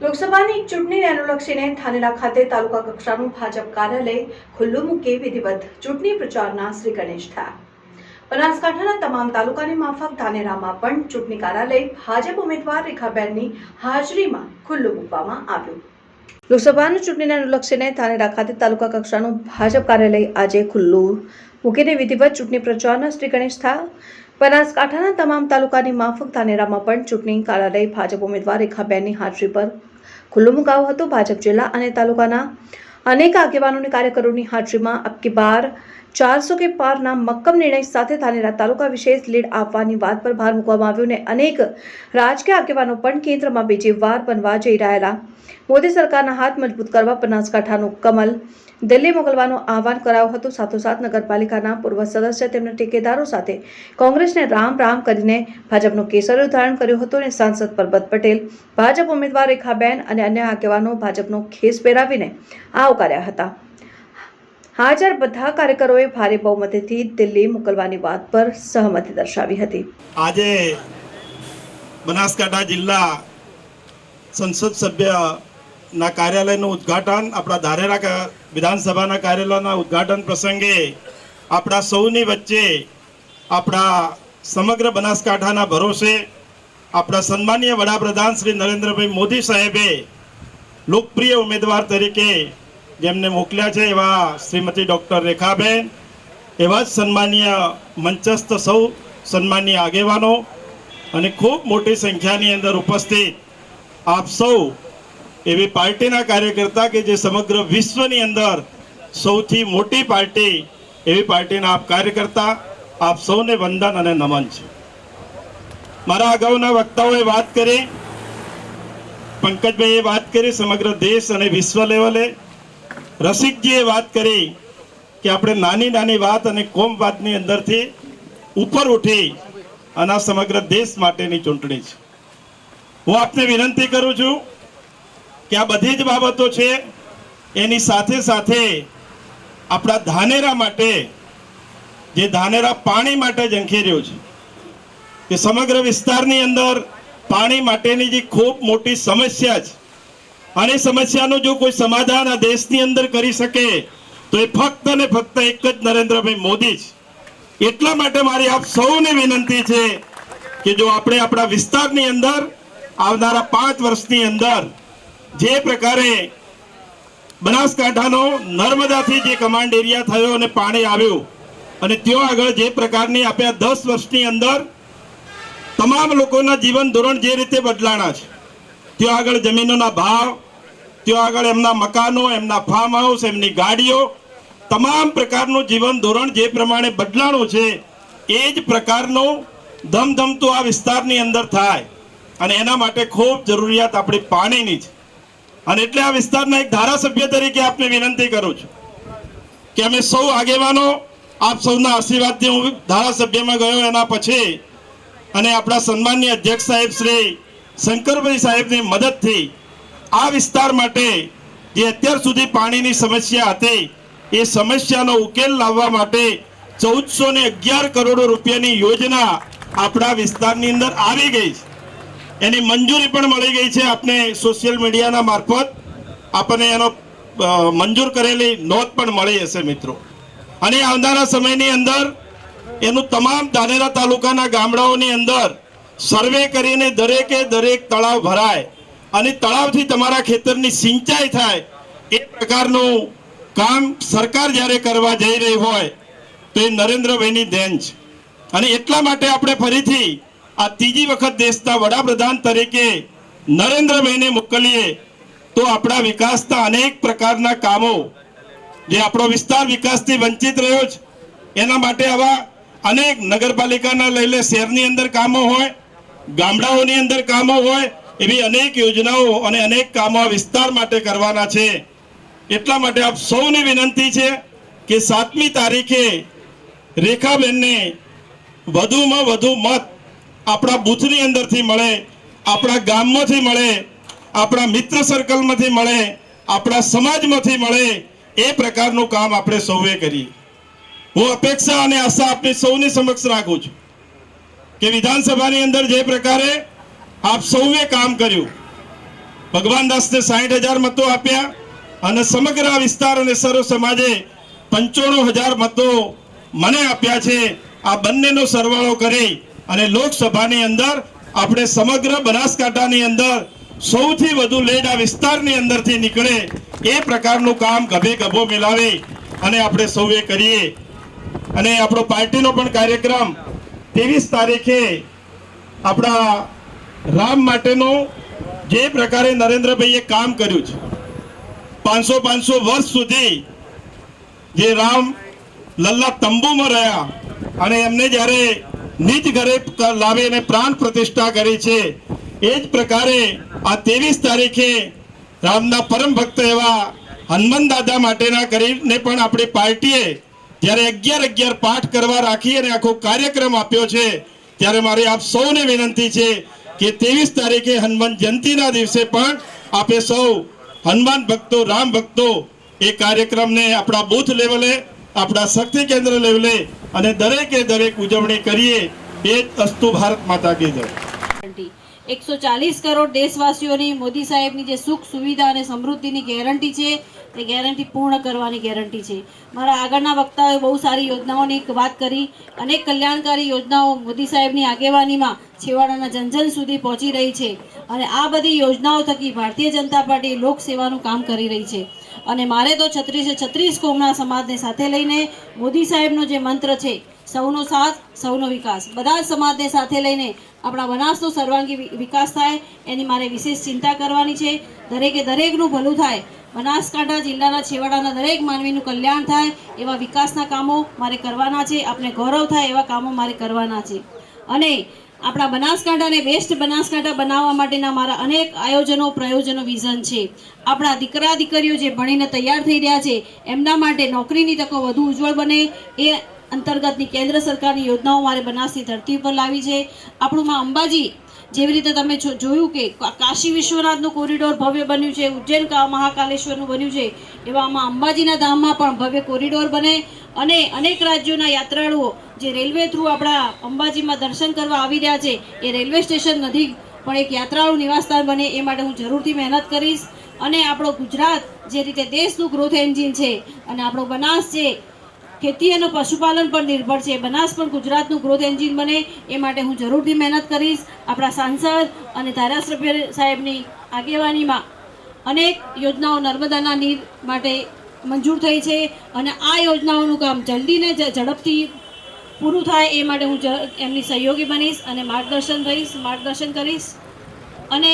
લોકસભાની ચૂંટણીને અનુલક્ષીને થાનેલા ખાતે તાલુકા કક્ષાનું ભાજપ કાર્યાલય ખુલ્લું મૂકી વિધિવત ચૂંટણી પ્રચારના શ્રી ગણેશ થયા. બનાસકાંઠાના તમામ તાલુકાની માફક ધાનેરામાં પણ ચૂંટણી કાર્યાલય ભાજપ ઉમેદવાર રેખાબેનની હાજરીમાં ખુલ્લું મૂકવામાં આવ્યું. લોકસભાની ચૂંટણીને અનુલક્ષીને ધાનેરા ખાતે તાલુકા કક્ષાનું ભાજપ કાર્યાલય આજે ખુલ્લું મૂકીને વિધિવત ચૂંટણી પ્રચારના શ્રી ગણેશ થયા. બનાસકાંઠાના તમામ તાલુકાની માફક ધાનેરામાં પણ ચૂંટણી કાર્યાલય ભાજપ ઉમેદવાર રેખાબેનની હાજરી પર ખુલ્લું મુકાયો હતું. ભાજપ જિલ્લા અને તાલુકાના અનેક આગેવાનોની કાર્યકરોની હાજરીમાં અબકી બાર ચારસો કે પારના મક્કમ નિર્ણય સાથે ધાનેરા તાલુકા વિશેષ લીડ આપવાની વાત પર ભાર મૂકવામાં આવ્યો અને અનેક રાજકીય આગેવાનો પણ કેન્દ્રમાં બીજી વાર બનવા જઈ રહેલા. મોદી સરકારના હાથ મજબૂત કરવા બનાસકાંઠાનું કમલ, દિલ્હી મોકલવાનું આહવાન કરાયું હતું. સાથોસાથ નગરપાલિકાના પૂર્વ સદસ્ય તેમના ટેકેદારો સાથે કોંગ્રેસને રામ રામ કરીને ભાજપનું કેસરી ધારણ કર્યું હતું અને સાંસદ પરબત પટેલ, ભાજપ ઉમેદવાર રેખાબેન અને અન્ય આગેવાનો ભાજપનો ખેસ પહેરાવીને આવકાર્યા હતા. હાજર બધા કાર્યકરોએ ભારે બહુમતીથી દિલ્હી મોકલવાની વાત પર સહમતિ દર્શાવી હતી. આજે બનાસકાંઠા જિલ્લા સંસદ સભ્યના કાર્યાલયનું ઉદ્ઘાટન, આપણા ધારેરા વિધાનસભાના કાર્યાલયના ઉદ્ઘાટન પ્રસંગે આપણા સૌની વચ્ચે આપણા સમગ્ર બનાસકાંઠાના ભરોસે આપણા સન્માનીય વડાપ્રધાન શ્રી નરેન્દ્રભાઈ મોદી સાહેબે લોકપ્રિય ઉમેદવાર તરીકે જેમને મોકલ્યા છે એવા શ્રીમતી ડૉક્ટર રેખાબેન, એવા જ સન્માનીય મંચસ્થ સૌ સન્માનીય આગેવાનો અને ખૂબ મોટી સંખ્યાની અંદર ઉપસ્થિત આપ સૌ એવી પાર્ટીના કાર્યકર્તા કે જે સમગ્ર વિશ્વની અંદર સૌથી મોટી પાર્ટી એવી પાર્ટીના આપ કાર્યકર્તા, આપ સૌને વંદન અને નમન છે. મારા અગાઉના વક્તાઓએ વાત કરી, પંકજભાઈએ વાત કરી સમગ્ર દેશ અને વિશ્વ લેવલે. રસિકજીએ વાત કરી કે આપણે નાની નાની વાત અને કોમ વાતની અંદરથી ઉપર ઉઠી અને આ સમગ્ર દેશ માટેની ચૂંટણી છે. હું આપને વિનંતી કરું છું કે આ બધી જ બાબતો છે, એની સાથે સાથે આપણા ધાનેરા માટે, જે ધાનેરા પાણી માટે ઝંખી રહ્યું છે. કે સમગ્ર વિસ્તારની અંદર પાણી માટેની જે ખૂબ મોટી સમસ્યા છે અને સમસ્યાનું જો કોઈ સમાધાન આ દેશની અંદર કરી શકે, તો એ ફક્ત ને ફક્ત એક જ નરેન્દ્રભાઈ મોદી જ. એટલા માટે મારી આપ સૌને વિનંતી છે કે જો આપણે આપણા વિસ્તારની અંદર, આવનારા પાંચ વર્ષની અંદર, જે પ્રકારે બનાસકાંઠાનો નર્મદાથી જે કમાન્ડ એરિયા થયો અને પાણી આવ્યું, અને ત્યાં આગળ જે પ્રકારની આપણે દસ વર્ષની અંદર તમામ લોકોના જીવન ધોરણ જે રીતે બદલાણા છે ત્યાં આગળ જમીનોના ભાવ, ત્યાં આગળ એમના મકાનો, એમના ફાર્મ હાઉસ એમની ગાડીઓ, તમામ પ્રકારનું જીવન ધોરણ જે પ્રમાણે બદલાણું છે, એ જ પ્રકારનું ધમધમતું આ વિસ્તારની અંદર થાય. અને એના માટે ખૂબ જરૂરિયાત આપણી પાણીની છે. અને એટલે આ વિસ્તારના એક ધારાસભ્ય તરીકે આપને વિનંતી કરું છું કે અમે સૌ આગેવાનો, આપ સૌના આશીર્વાદથી હું ધારાસભ્યમાં ગયો એના પછી અને આપણા સન્માનની અધ્યક્ષ સાહેબ શ્રી શંકરભાઈ સાહેબની મદદથી આ વિસ્તાર માટે જે અત્યાર સુધી પાણીની સમસ્યા હતી, એ સમસ્યાનો ઉકેલ લાવવા માટે ચૌદસો ને અગિયાર કરોડ રૂપિયાની યોજના આપણા વિસ્તારની અંદર આવી ગઈ છે. એની મંજૂરી પણ મળી ગઈ છે આપને સોશિયલ મીડિયાના મારફત. આપણને એનો મંજૂર કરેલી નોંધ પણ મળી હશે મિત્રો. અને આવનારા સમયની અંદર એનું તમામ ધાનેરા તાલુકાના ગામડાઓની અંદર સર્વે કરીને દરેકે દરેક તળાવ ભરાય અને તળાવથી તમારા ખેતરની સિંચાઈ થાય એ પ્રકારનું કામ સરકાર જ્યારે કરવા જઈ રહી હોય તો એ નરેન્દ્રભાઈની દેન છે. અને એટલા માટે આપણે ફરીથી આ ત્રીજી વખત દેશના વડાપ્રધાન તરીકે નરેન્દ્રભાઈને મોકલીએ તો આપણા વિકાસના અનેક પ્રકારના કામો, જે આપણો વિસ્તાર વિકાસથી વંચિત રહ્યો છે એના માટે આવા અનેક નગરપાલિકાના લઈ લે શહેરની અંદર કામો હોય ગામડાઓની અંદર કામો હોય એવી અનેક યોજનાઓ અને અનેક કામો વિસ્તાર માટે કરવાના છે. એટલા માટે આપ સૌને વિનંતી છે કે સાતમી તારીખે રેખાબેનને વધુમાં વધુ મત આપણા બૂથની અંદરથી મળે, આપણા ગામમાંથી મળે, આપણા મિત્ર સર્કલમાંથી મળે, આપણા સમાજમાંથી મળે એ પ્રકારનું કામ આપણે સૌએ કરીએ. હું અપેક્ષા અને આશા આપની સૌની સમક્ષ રાખું છું. કે વિધાનસભાની અંદર જે પ્રકારે આપ સૌએ કામ કર્યું, ભગવાન દાસને સાઠ હજાર મતો આપ્યા અને સમગ્ર વિસ્તાર અને સર્વ સમાજે પંચોણું હજાર મતો મને આપ્યા છે. આ બંનેનો સરવાળો કરી અને લોકસભાની અંદર આપણે સમગ્ર બનાસકાંઠાની અંદર સૌથી વધુ લેડ આ વિસ્તારની અંદરથી નીકળે એ પ્રકારનું કામ ગભે ગભો મિલાવી અને આપણે સૌએ કરીએ. અને આપણો પાર્ટીનો પણ કાર્યક્રમ ત્રેવીસ તારીખે આપણા રામ માટેનું જે પ્રકારે નરેન્દ્રભાઈએ કામ કર્યું છે. પાંચસો પાંચસો વર્ષ સુધી જે રામ લલ્લા તંબુમાં રહ્યા અને એમને જ્યારે નિજ ઘરે લાવી લાવીને પ્રાણ પ્રતિષ્ઠા કરી છે, એ જ પ્રકારે આ ત્રેવીસ તારીખે રામના પરમ ભક્ત એવા હનુમાન દાદા માટેના કરીને પણ આપણી પાર્ટીએ જ્યારે અગિયાર અગિયાર પાઠ કરવા રાખી અને આખો કાર્યક્રમ આપ્યો છે, ત્યારે મારી આપ સૌને વિનંતી છે કે ત્રેવીસ તારીખે હનુમાન જયંતિના દિવસે પણ આપે સૌ હનુમાન ભક્તો, રામ ભક્તો એ કાર્યક્રમને આપણા બૂથ લેવલે, આપણા શક્તિ કેન્દ્ર લેવલે અને દરેકે દરેક ઉજવણી કરીએ એ અસ્તુ ભારત માતા કી જય. એકસો ચાલીસ કરોડ દેશવાસીઓની મોદી સાહેબની જે સુખ સુવિધા અને સમૃદ્ધિની ગેરંટી છે તે ગેરંટી પૂર્ણ કરવાની ગેરંટી છે. મારા આગળના વક્તાઓએ બહુ સારી યોજનાઓની વાત કરી. અનેક કલ્યાણકારી યોજનાઓ મોદી સાહેબની આગેવાનીમાં છેવાડાના જનજન સુધી પહોંચી રહી છે અને આ બધી યોજનાઓ થકી ભારતીય જનતા પાર્ટી લોકસેવાનું કામ કરી રહી છે. અને મારે તો છત્રીસે છત્રીસ કોમના સમાજને સાથે લઈને મોદી સાહેબનો જે મંત્ર છે, સૌનો સાથ, સૌનો વિકાસ. બધા જ સમાજને સાથે લઈને આપણા બનાસનો સર્વાંગી વિકાસ થાય, એની મારે વિશેષ ચિંતા કરવાની છે. દરેકે દરેકનું ભલું થાય બનાસકાંઠા જિલ્લાના છેવાડાના દરેક માનવીનું કલ્યાણ થાય એવા વિકાસના કામો મારે કરવાના છે. આપણે ગૌરવ થાય એવા કામો મારે કરવાના છે. અને આપણા બનાસકાંઠાને બેસ્ટ બનાસકાંઠા બનાવવા માટેના મારા અનેક આયોજનો, પ્રયોજનો વિઝન છે. આપણા દીકરા, દીકરીઓ જે ભણીને તૈયાર થઈ રહ્યા છે, એમના માટે નોકરીની તકો વધુ ઉજ્જવળ બને એ અંતર્ગતની કેન્દ્ર સરકારની યોજનાઓ મારે બનાસની ધરતી ઉપર લાવી છે. આપણું માં અંબાજી જેવી રીતે તમે જોયું કે કાશી વિશ્વનાથનું કોરિડોર ભવ્ય બન્યું છે, ઉજ્જૈન મહાકાલેશ્વરનું બન્યું છે એવામાં અંબાજીના ધામમાં પણ ભવ્ય કોરિડોર બને અને અનેક રાજ્યોના યાત્રાળુઓ જે રેલવે થ્રુ આપણા અંબાજીમાં દર્શન કરવા આવી રહ્યા છે, એ રેલવે સ્ટેશન નથી પણ એક યાત્રાળુ નિવાસસ્થાન બને, એ માટે હું જરૂરથી મહેનત કરીશ. અને આપણો ગુજરાત જે રીતે દેશનું ગ્રોથ એન્જિન છે અને આપણો બનાસ છે ખેતી અને પશુપાલન પર નિર્ભર છે. બનાસ પણ ગુજરાતનું ગ્રોથ એન્જિન બને. એ માટે હું જરૂરથી મહેનત કરીશ. આપણા સાંસદ અને ધારાસભ્ય સાહેબની આગેવાનીમાં અનેક યોજનાઓ નર્મદાના નીર માટે મંજૂર થઈ છે અને આ યોજનાઓનું કામ જલ્દીને ઝડપથી પૂરું થાય એ માટે હું એમની સહયોગી બનીશ અને માર્ગદર્શન રહીશ, માર્ગદર્શન કરીશ. અને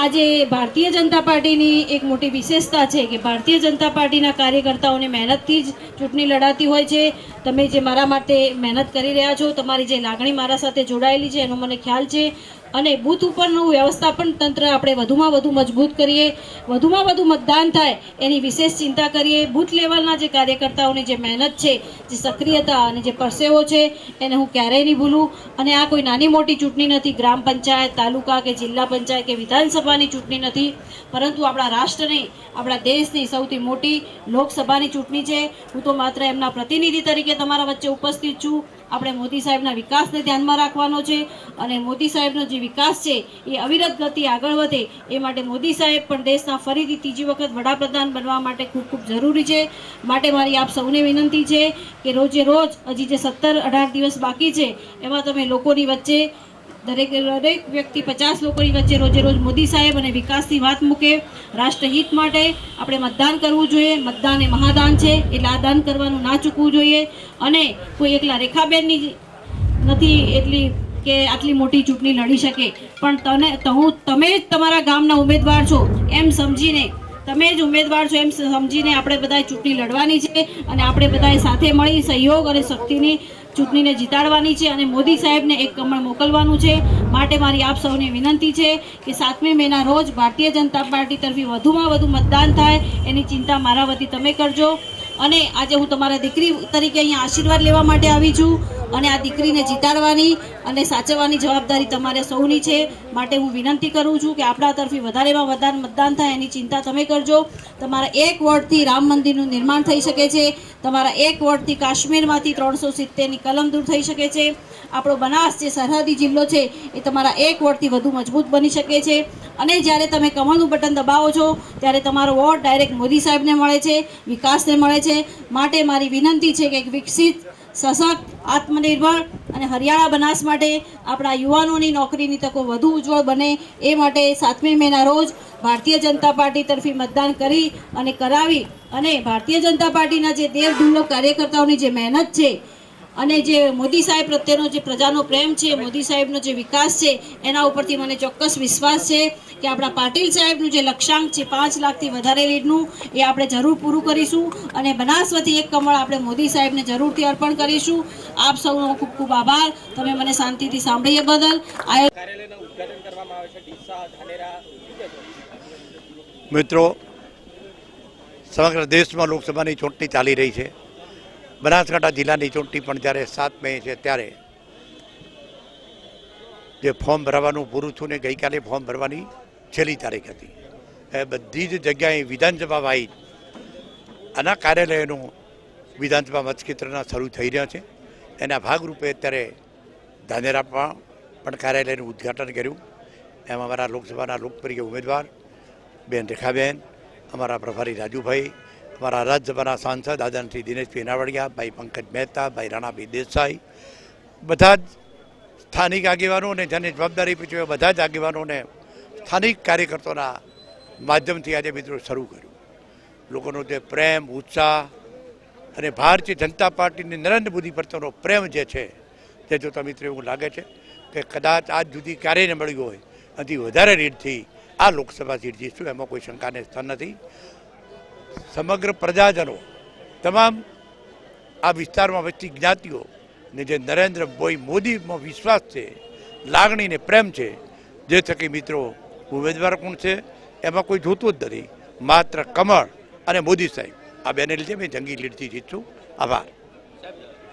આજે ભારતીય જનતા પાર્ટીની એક મોટી વિશેષતા છે કે ભારતીય જનતા પાર્ટીના કાર્યકર્તાઓને મહેનતથી જ ચૂંટણી લડાતી હોય છે. તમે જે મારા માટે મહેનત કરી રહ્યા છો, તમારી જે લાગણી મારા સાથે જોડાયેલી છે, એનો મને ખ્યાલ છે. અને બૂથ ઉપરનું વ્યવસ્થાપન તંત્ર આપણે વધુમાં વધુ મજબૂત કરીએ, વધુમાં વધુ મતદાન થાય, એની વિશેષ ચિંતા કરીએ. બૂથ લેવલના જે કાર્યકર્તાઓની જે મહેનત છે, જે સક્રિયતા અને જે પરસેવો છે, એને હું ક્યારેય નહીં ભૂલું. અને આ કોઈ નાની મોટી ચૂંટણી નથી, ગ્રામ પંચાયત, તાલુકા કે જિલ્લા પંચાયત કે વિધાનસભાની ચૂંટણી નથી. પરંતુ આપણા રાષ્ટ્રની, આપણા દેશની સૌથી મોટી લોકસભાની ચૂંટણી છે. હું તો માત્ર એમના પ્રતિનિધિ તરીકે તમારા વચ્ચે ઉપસ્થિત છું. આપણે મોદી સાહેબના વિકાસને ધ્યાનમાં રાખવાનો છે અને મોદી સાહેબનો જે વિકાસ છે એ અવિરત ગતિ આગળ વધે એ માટે મોદી સાહેબ પણ દેશના ફરીથી ત્રીજી વખત વડાપ્રધાન બનવા માટે ખૂબ ખૂબ જરૂરી છે. માટે મારી આપ સૌને વિનંતી છે કે રોજે રોજ હજી જે સત્તર અઢાર દિવસ બાકી છે એમાં તમે લોકોની વચ્ચે દરેક દરેક વ્યક્તિ પચાસ લોકોની વચ્ચે રોજે રોજ મોદી સાહેબ અને વિકાસની વાત મૂકે, રાષ્ટ્રહિત માટે આપણે મતદાન કરવું જોઈએ. મતદાન એ મહાદાન છે, એટલે આ દાન કરવાનું ના ચૂકવું જોઈએ. અને કોઈ એકલા રેખાબેનની નથી એટલી કે આટલી મોટી ચૂંટણી લડી શકે. પણ તને હું, તમે જ તમારા ગામના ઉમેદવાર છો. એમ સમજીને, તમે જ ઉમેદવાર છો. એમ સમજીને આપણે બધાએ ચૂંટણી લડવાની છે. અને આપણે બધાએ સાથે મળી સહયોગ અને શક્તિની ચૂંટણીને જીતાડવાની છે અને મોદી સાહેબને એક કમળ મોકલવાનું છે. માટે મારી આપ સૌને વિનંતી છે કે સાતમી મેના રોજ ભારતીય જનતા પાર્ટી તરફી વધુમાં વધુ મતદાન થાય. એની ચિંતા મારા વતી તમે કરજો. અને આજે હું તમારા દીકરી તરીકે અહીંયા આશીર્વાદ લેવા માટે આવી છું. અને આ દીકરીને જીતાડવાની અને સાચવવાની જવાબદારી તમારે સૌની છે. માટે હું વિનંતી કરું છું કે આપણા તરફી વધારેમાં વધારે મતદાન થાય એની ચિંતા તમે કરજો. તમારા એક વોર્ડથી રામ મંદિરનું નિર્માણ થઈ શકે છે. તમારા એક વોર્ડથી કાશ્મીરમાંથી ત્રણસો સિત્તેરની કલમ દૂર થઈ શકે છે. આપણો બનાસ જે સરહદી જિલ્લો છે એ તમારા એક વોર્ડથી વધુ મજબૂત બની શકે છે. અને જ્યારે તમે કમળનું બટન દબાવો છો, ત્યારે તમારો વોટ ડાયરેક્ટ મોદી સાહેબને મળે છે, વિકાસને મળે છે. માટે મારી વિનંતી છે કે વિકસિત સશક્ત, આત્મનિર્ભર અને હરિયાણા બનાસ માટે આપણા યુવાનોની નોકરીની તકો વધુ ઉજ્જવળ બને એ માટે સાતમી મેના રોજ ભારતીય જનતા પાર્ટી તરફી મતદાન કરી અને કરાવી અને ભારતીય જનતા પાર્ટીના જે દેવ દુર્લભ કાર્યકર્તાઓની જે મહેનત છે અને જે મોદી સાહેબ પ્રત્યેનો જે પ્રજાનો પ્રેમ છે મોદી સાહેબનો જે વિકાસ છે એના ઉપરથી મને ચોક્કસ વિશ્વાસ છે કે આપણા પાટીલ સાહેબનું જે લક્ષ્યાંક છે પાંચ લાખથી વધારે લીડનું એ આપણે જરૂર પૂરું કરીશું અને બનાસમાંથી એક કમળ આપણે મોદી સાહેબને જરૂરથી અર્પણ કરીશું. આપ સૌનો ખૂબ ખૂબ આભાર. તમે મને શાંતિથી સાંભળીએ બદલ? મિત્રો સમગ્ર દેશમાં લોકસભાની ચૂંટણી ચાલી રહી છે. બનાસકાંઠા જિલ્લાની ચૂંટણી પણ જ્યારે સાત મે છે ત્યારે જે ફોર્મ ભરવાનું પૂરું થયું ને ગઈકાલે ફોર્મ ભરવાની છેલ્લી તારીખ હતી. એ બધી જ જગ્યાએ વિધાનસભા વાઇઝ આના કાર્યાલયનું વિધાનસભા મતક્ષેત્રના શરૂ થઈ રહ્યા છે. એના ભાગરૂપે અત્યારે ધાનેરામાં પણ કાર્યાલયનું ઉદ્ઘાટન કર્યું. એમાં અમારા લોકસભાના લોકપ્રિય ઉમેદવાર બેન રેખાબેન, અમારા પ્રભારી રાજુભાઈ અમારા રાજ્યસભાના સાંસદ આદરણશ્રી દિનેશભાઈ નાવડિયા ભાઈ પંકજ મહેતા, ભાઈ રાણાભાઈ દેસાઈ, બધા જ સ્થાનિક આગેવાનો અને જેને જવાબદારી પૂછી હોય બધા જ આગેવાનોને સ્થાનિક કાર્યકર્તાઓના માધ્યમથી આજે મિત્રો શરૂ કર્યું. લોકોનો જે પ્રેમ, ઉત્સાહ અને ભારતીય જનતા પાર્ટીની નરેન્દ્ર મોદી પ્રત્યેનો પ્રેમ જે છે તે જોતા મિત્રો એવું લાગે છે કે કદાચ આજ સુધી ક્યારેય ન મળ્યું હોય, હજી વધારે રીતથી આ લોકસભા સીટ જીતશું, એમાં કોઈ શંકાને સ્થાન નથી. સમગ્ર પ્રજાજનો, તમામ આ વિસ્તારમાં વસતી જ્ઞાતિઓ ને જે નરેન્દ્રભાઈ મોદીમાં વિશ્વાસ છે લાગણીને પ્રેમ છે, જે થકી મિત્રો ઉમેદવાર કોણ છે, એમાં કોઈ જોતું જ નથી. માત્ર કમળ અને મોદી સાહેબ. આ બેને લીધે મેં જંગી લીડથી જીતશું. આભાર.